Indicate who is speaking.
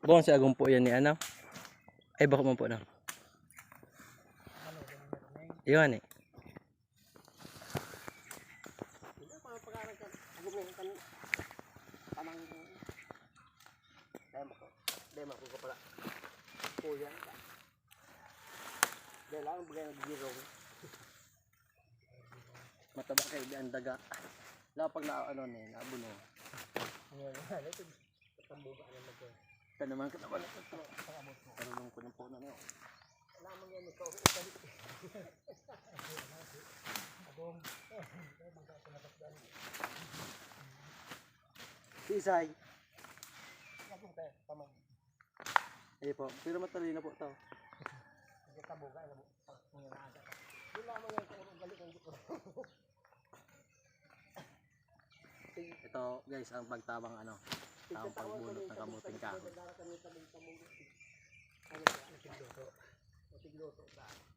Speaker 1: Buong si agong yan ni ano? Ay, bako mo po na. Iwan eh.
Speaker 2: Mo ko. Ko pala. Kuya. Dahil lang bagay nagbirong.
Speaker 1: Mataba kayo di ang daga. Lalo pag na ano ni, nabuno.
Speaker 2: Ngayon nga, ito. Katambuga na mag
Speaker 1: Tanaman ka naman ito. Karunong ko ng puno niyo.
Speaker 2: Alam mo yan ito. Ibalik. Abong.
Speaker 1: Sisay. Eh po, pero matalino po to.
Speaker 2: Hindi kabuga. Alam mo. Mga naaga ka. Hindi lamang yan kung galit ang dito.
Speaker 1: Ito guys, ang pagtabang ano. Tamang pagbunot ng kamuting kahoy.
Speaker 2: Ano ba? Ano